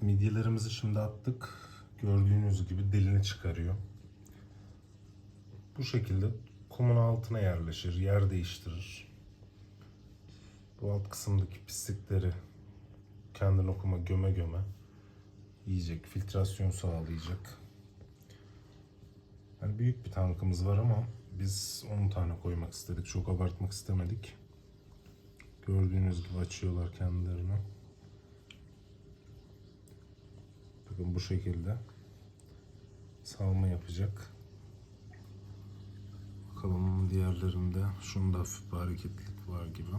midyelerimizi şimdi attık. Gördüğünüz gibi dilini çıkarıyor. Bu şekilde kumun altına yerleşir, yer değiştirir. Bu alt kısımdaki pislikleri kendini okuma göme göme yiyecek, filtrasyon sağlayacak. Yani büyük bir tankımız var ama biz 10 tane koymak istedik. Çok abartmak istemedik. Gördüğünüz gibi açıyorlar kendilerini. Bakın bu şekilde salma yapacak. Bakalım diğerlerinde şunda hafif bir hareketlilik var gibi.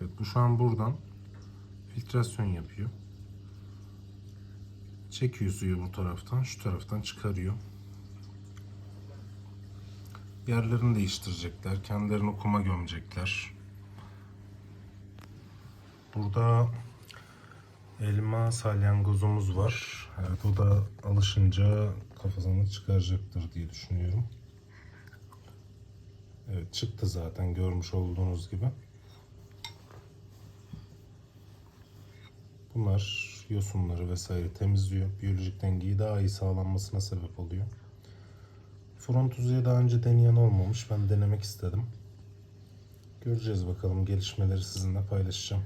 Evet bu şu an buradan filtrasyon yapıyor. Çekiyor suyu bu taraftan, şu taraftan çıkarıyor. Yerlerini değiştirecekler, kendilerini kuma gömecekler. Burada elma salyangozumuz var. Evet o da alışınca kafasını çıkaracaktır diye düşünüyorum. Evet çıktı zaten görmüş olduğunuz gibi. Bunlar yosunları vesaire temizliyor. Biyolojik dengeyi daha iyi sağlanmasına sebep oluyor. Frontuzu'ya daha önce deneyen olmamış. Ben denemek istedim. Göreceğiz bakalım gelişmeleri sizinle paylaşacağım.